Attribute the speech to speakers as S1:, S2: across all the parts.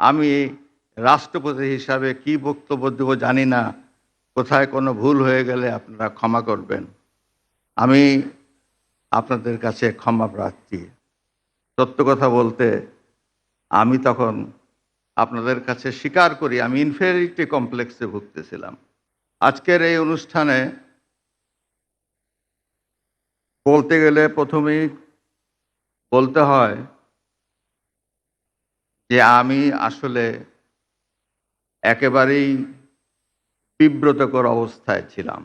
S1: আমি রাষ্ট্রপতি হিসাবে কি বক্তব্য দেবো জানি না। কোথায় কোনো ভুল হয়ে গেলে আপনারা ক্ষমা করবেন। আমি আপনাদের কাছে ক্ষমা প্রার্থী। সত্য কথা বলতে, আমি তখন আপনাদের কাছে স্বীকার করি, আমি ইনফেরিটি কমপ্লেক্সে ভুগতেছিলাম। আজকের এই অনুষ্ঠানে বলতে গেলে প্রথমেই বলতে হয় যে আমি আসলে একেবারেই বিব্রতকর অবস্থায় ছিলাম।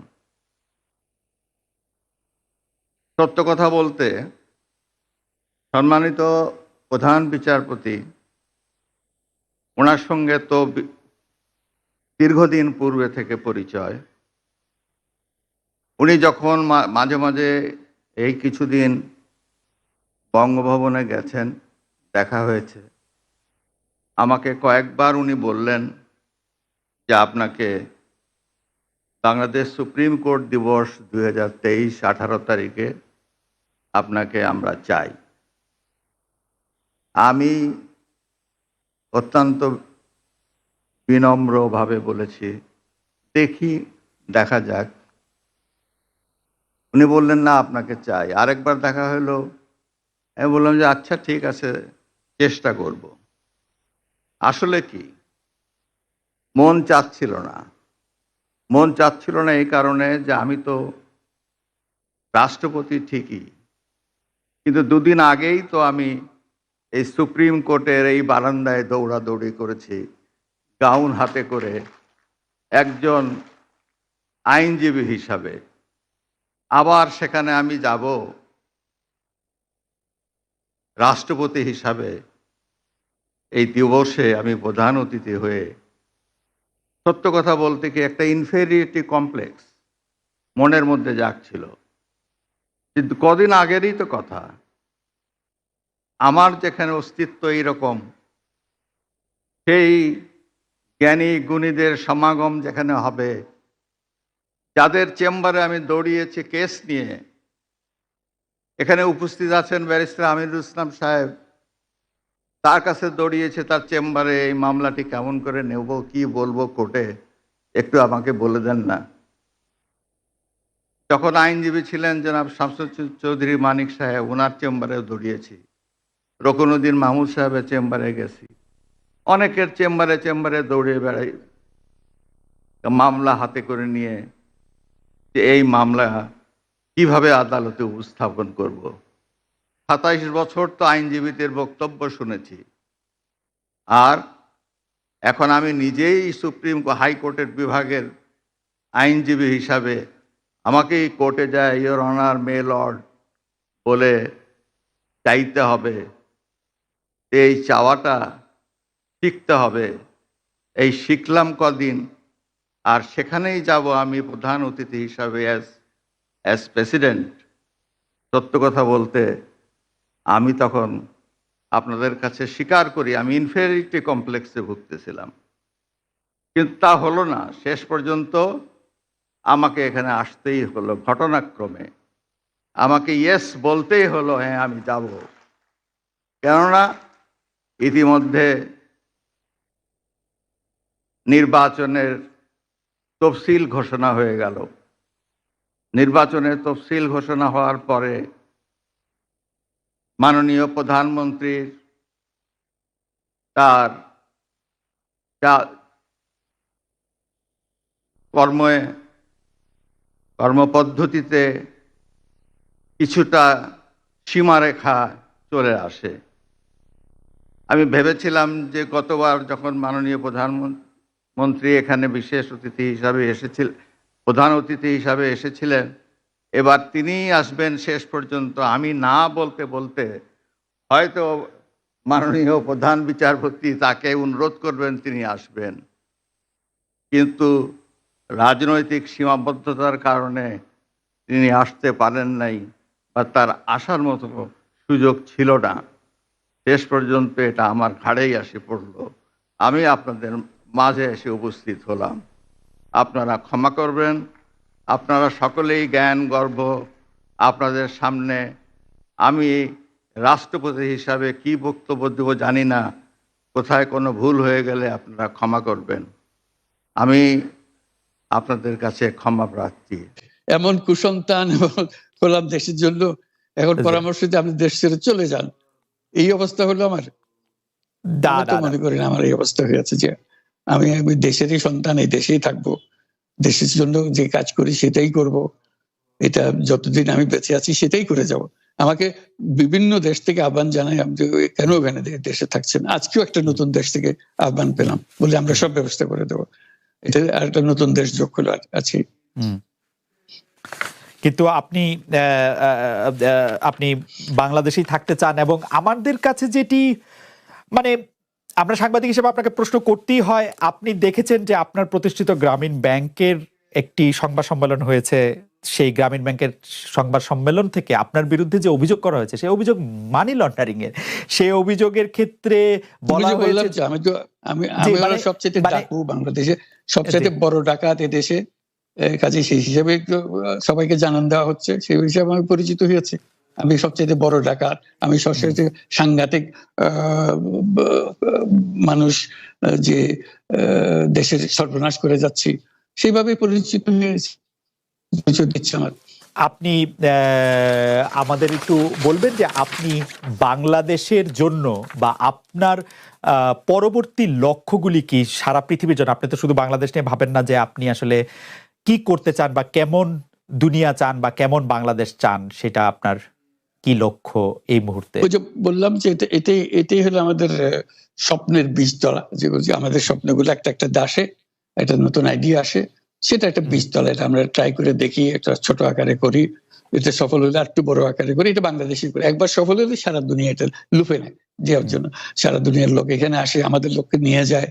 S1: সত্য কথা বলতে সম্মানিত প্রধান বিচারপতি, ওনার সঙ্গে তো দীর্ঘদিন পূর্বে থেকে পরিচয়। উনি যখন মাঝে মাঝে এই কিছুদিন বঙ্গভবনে গেছেন, দেখা হয়েছে। আমাকে কয়েকবার উনি বললেন যে আপনাকে বাংলাদেশ সুপ্রিম কোর্ট দিবস দু হাজার তেইশ আঠারো তারিখে আপনাকে আমরা চাই। আমি অত্যন্ত বিনম্রভাবে বলেছি, দেখি, দেখা যাক। উনি বললেন, না, আপনাকে চাই। আরেকবার দেখা হলো। আমি বললাম যে আচ্ছা ঠিক আছে, চেষ্টা করব। আসলে কি? মন চাচ্ছিল না। মন চাচ্ছিল না এই কারণে যে আমি তো রাষ্ট্রপতি ঠিকই। কিন্তু দুদিন আগেই তো আমি এই সুপ্রিম কোর্টের এই বারান্দায় দৌড়াদৌড়ি করেছি, গাউন হাতে করে একজন আইনজীবী হিসাবে। আবার সেখানে আমি যাব রাষ্ট্রপতি হিসাবে। এই দিবসে আমি প্রধান অতিথি হয়ে সত্য কথা বলতে কি একটা ইনফেরিয়রিটি কমপ্লেক্স মনের মধ্যে জাগছিল। কিন্তু কদিন আগেরই তো কথা। আমার যেখানে অস্তিত্ব এইরকম, সেই জ্ঞানী গুণীদের সমাগম যেখানে হবে, যাদের চেম্বারে আমি দৌড়িয়েছি কেস নিয়ে, এখানে উপস্থিত আছেন ব্যারিস্টার আমিরুল ইসলাম সাহেব তার কাছে দৌড়িয়েছে, তার চেম্বারে এই মামলাটি কেমন করে নেব, কি বলব কোর্টে, একটু আমাকে বলে দেন না। যখন আইনজীবী ছিলেন জনাব শামসুল চৌধুরী মানিক সাহেব, ওনার চেম্বারে দৌড়িয়েছি। রকনুদ্দিন মাহমুদ সাহেবের চেম্বারে গেছি। অনেকের চেম্বারে চেম্বারে দৌড়ে বেড়াই। মামলা হাতে করে নিয়ে যে এই মামলা কীভাবে আদালতে উপস্থাপন করব। সাতাইশ বছর তো আইনজীবীদের বক্তব্য শুনেছি। আর এখন আমি নিজেই সুপ্রিম হাইকোর্টের বিভাগের আইনজীবী হিসাবে আমাকেই কোর্টে যায় ইয়োর অনার মে লর্ড বলে চাইতে হবে। এই চাওয়াটা শিখতে হবে। এই শিখলাম কদিন, আর সেখানেই যাব আমি প্রধান অতিথি হিসাবে অ্যাজ অ্যাজ প্রেসিডেন্ট সত্য কথা বলতে আমি তখন আপনাদের কাছে স্বীকার করি, আমি ইনফেরিটি কমপ্লেক্সে ভুগতেছিলাম। কিন্তু তা হলো না, শেষ পর্যন্ত আমাকে এখানে আসতেই হলো ঘটনাক্রমে। আমাকে ইয়েস বলতেই হলো হ্যাঁ আমি যাব। কেননা ইতিমধ্যে নির্বাচনের তফসিল ঘোষণা হয়ে গেল। নির্বাচনের তফসিল ঘোষণা হওয়ার পরে মাননীয় প্রধানমন্ত্রীর তার কর্মে, কর্মপদ্ধতিতে কিছুটা সীমারেখা চলে আসে। আমি ভেবেছিলাম যে গতবার যখন মাননীয় প্রধানমন্ত্রী এখানে বিশেষ অতিথি হিসাবে এসেছিল, প্রধান অতিথি হিসাবে এসেছিলেন এবার তিনিই আসবেন শেষ পর্যন্ত। আমি না বলতে বলতে হয়তো মাননীয় প্রধান বিচারপতি তাকে অনুরোধ করবেন তিনি আসবেন। কিন্তু রাজনৈতিক সীমাবদ্ধতার কারণে তিনি আসতে পারেন নাই বা তার আসার মতো সুযোগ ছিল না। শেষ পর্যন্ত এটা আমার ঘাড়েই আসে পড়ল। আমি আপনাদের মাঝে এসে উপস্থিত হলাম। আপনারা ক্ষমা করবেন। আপনারা সকলেই জ্ঞান গর্ব আপনাদের সামনে আমি রাষ্ট্রপতি হিসাবে কি বক্তব্য দেবো জানি না। কোথায় কোনো ভুল হয়ে গেলে আপনারা ক্ষমা করবেন। আমি আপনাদের কাছে ক্ষমা প্রার্থী।
S2: এমন কুসন্তান গোলাম দেশের জন্য। এখন পরামর্শ দিয়ে আপনি দেশ ছেড়ে চলে যান। এই অবস্থা হলো আমার। মনে করি আমার এই অবস্থা হয়েছে যে আমি আমি দেশেরই সন্তান এই দেশেই থাকব। দেশের জন্য যে কাজ করি সেটাই করব। এটা যতদিন আমি বেঁচে আছি সেটাই করে যাব। আমাকে বিভিন্ন দেশ থেকে আহ্বান জানাই আমি কেন ওখানে দেশে থাকছেন? আজকেও একটা নতুন দেশ থেকে আহ্বান পেলাম বলে আমরা সব ব্যবস্থা করে দেবো। এটা আর একটা নতুন দেশ যোগ হলো আছে।
S3: কিন্তু আপনি আপনি বাংলাদেশেই থাকতে চান এবং আমাদের কাছে যেটি মানে আমরা সাংবাদিক হিসেবে আপনাকে প্রশ্ন করতেই হয় আপনি দেখেছেন যে আপনার প্রতিষ্ঠিত গ্রামীণ ব্যাংকের একটি সংবাদ সম্মেলন হয়েছে সেই গ্রামীণ ব্যাংকের সংবাদ সম্মেলন থেকে আপনার বিরুদ্ধে যে অভিযোগ করা হয়েছে সেই অভিযোগ মানি লন্ডারিং এর সেই অভিযোগের ক্ষেত্রে বলা হয়েছে
S2: আমি তো আমি আমি
S3: মানে-
S2: সবচেয়ে
S3: মানে-
S2: ডাকু বাংলাদেশে সবচেয়ে। বড় ডাকাত দেশে কাজে সেই হিসেবে সবাইকে জানান দেওয়া হচ্ছে সেই হিসাবে আমি পরিচিত হয়েছে আমি সবচেয়ে বড় ডাকাত, আমি সবচেয়ে সাংঘাতিক মানুষ যে দেশের সর্বনাশ করে যাচ্ছি। সেইভাবে পরিচিত দিচ্ছে আমার।
S3: আপনি আমাদের একটু বলবেন যে আপনি বাংলাদেশের জন্য বা আপনার পরবর্তী লক্ষ্যগুলি কি সারা পৃথিবীর জন্য? আপনি তো শুধু বাংলাদেশ নিয়ে ভাবেন না যে আপনি আসলে কি করতে চান বা কেমন দুনিয়া চান বা কেমন বাংলাদেশ চান, সেটা আপনার কি লক্ষ্য এই মুহূর্তে?
S2: ওই যে বললাম যে এটা এটাই এটাই হলো আমাদের স্বপ্নের বীজতলা যেগুলো যে আমাদের স্বপ্নগুলো একটা একটা দাসে একটা নতুন আইডিয়া আসে সেটা একটা বীজতলা এটা আমরা ট্রাই করে দেখি একটা ছোট আকারে করি এটা সফল হলে একটু বড় আকারে করি। এটা বাংলাদেশি করি। একবার সফল হলে সারা দুনিয়া এটা লুফে নেয় দেওয়ার জন্য। সারা দুনিয়ার লোক এখানে আসে আমাদের লোককে নিয়ে যায়।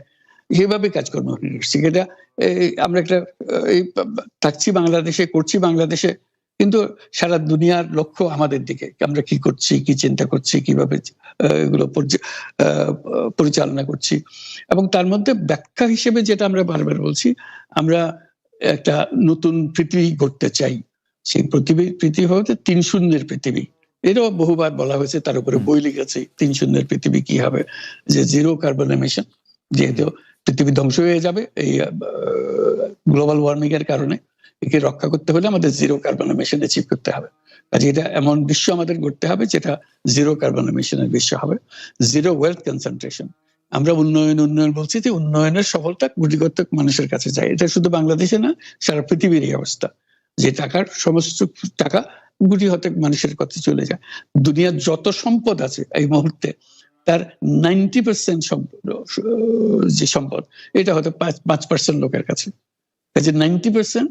S2: এইভাবে কাজকর্ম এই, আমরা একটা এই থাকছি বাংলাদেশে করছি বাংলাদেশে কিন্তু সারা দুনিয়ার লক্ষ্য আমাদের দিকে আমরা কি করছি, কি চিন্তা করছি, কীভাবে এগুলো পরিচালনা করছি। এবং তার মধ্যে ব্যাখ্যা হিসেবে যেটা আমরা বারবার বলছি, আমরা একটা নতুন পৃথিবী গড়তে চাই। সেই পৃথিবী পৃথিবী হতে তিন শূন্যের পৃথিবী। এটাও বহুবার বলা হয়েছে, তার উপরে বই লিখেছে, তিন শূন্যের পৃথিবী কি হবে? যে জিরো কার্বন এমিশন যেহেতু পৃথিবী ধ্বংস হয়ে যাবে, এই গ্লোবাল ওয়ার্মিং এর কারণে। একে রক্ষা করতে হলে আমাদের জিরো কার্বন এমিশন অ্যাচিভ করতে হবে। কাজে এটা এমন বিশ্ব আমাদের করতে হবে যেটা জিরো কার্বন এমিশনের বিশ্ব হবে। জিরো ওয়েলথ কনসেন্ট্রেশন আমরা উন্নয়ন উন্নয়ন বলছি যে উন্নয়নের সফলতা গুটিগত মানুষের কাছে যায়। এটা শুধু বাংলাদেশে না, সারা পৃথিবীর অবস্থা। যে টাকার সমস্ত টাকা গুটি হতে মানুষের কাছে চলে যায়। দুনিয়ার যত সম্পদ আছে এই মুহূর্তে, তার নাইনটি পার্সেন্ট যে সম্পদ, এটা হয়তো পাঁচ পাঁচ পার্সেন্ট লোকের কাছে। কাজে ninety percent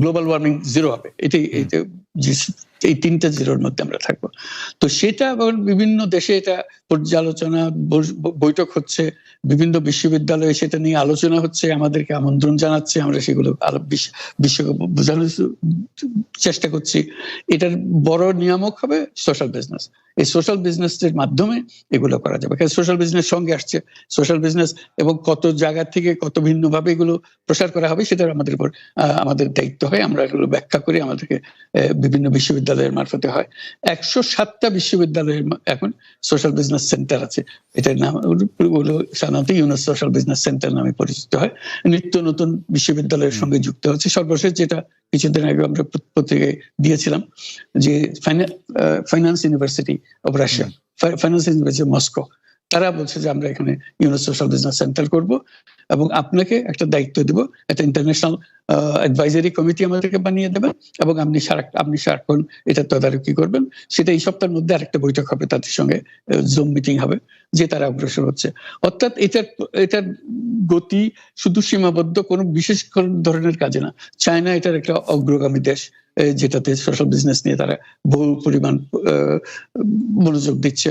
S2: global warming zero হবে। এটাই এই তিনটা জিরোর মধ্যে আমরা থাকব। তো সেটা আবার বিভিন্ন দেশে এটা পর্যালোচনা বৈঠক হচ্ছে বিভিন্ন বিশ্ববিদ্যালয়ে সেটা নিয়ে আলোচনা হচ্ছে আমাদেরকে আমন্ত্রণ জানাচ্ছে আমরা সেগুলো বিশ্বকে বোঝানোর চেষ্টা করছি। এটার বড় নিয়ামক হবে সোশ্যাল বিজনেস এই সোশ্যাল বিজনেসের মাধ্যমে এগুলো করা যাবে। কারণ সোশ্যাল বিজনেস সঙ্গে আসছে। সোশ্যাল বিজনেস এবং কত জায়গা থেকে কত ভিন্ন ভাবে এগুলো প্রসার করা হবে সেটা আমাদের উপর আমাদের দায়িত্ব হয়। আমরা এগুলো ব্যাখ্যা করি আমাদেরকে বিভিন্ন বিশ্ববিদ্যালয়ের মারফতে হয়। একশো সাতটা বিশ্ববিদ্যালয়ের এখন সোশ্যাল বিজনেস সেন্টার আছে। এটার নাম হলো সাধারণত ইউনেস সোশ্যাল বিজনেস সেন্টার নামে পরিচিত হয়। নিত্য নতুন বিশ্ববিদ্যালয়ের সঙ্গে যুক্ত হচ্ছে। সর্বশেষ যেটা কিছুদিন আগে আমরা পত্রিকায় দিয়েছিলাম যে finance university of Russia finance university Moscow তারা বলছে যে আমরা এখানে ইউনো সোশ্যাল বিজনেস সেন্টার করব এবং আপনাকে একটা দায়িত্ব দিব, একটা ইন্টারন্যাশনাল অ্যাডভাইজারি কমিটি আমাদেরকে বানিয়ে দেবেন এবং আপনি সারা আপনি সারাক্ষণ এটা তদারকি করবেন। সেটা এই সপ্তাহের মধ্যে আরেকটা বৈঠক হবে তাদের সঙ্গে জুম মিটিং হবে যে তারা অগ্রসর হচ্ছে। অর্থাৎ এটার এটার গতি শুধু সীমাবদ্ধ কোনো বিশেষ ধরনের কাজে না। চায়না এটার একটা অগ্রগামী দেশ যেটাতে সোশ্যাল বিজনেস নিয়ে তারা বহু পরিমাণ মনোযোগ দিচ্ছে।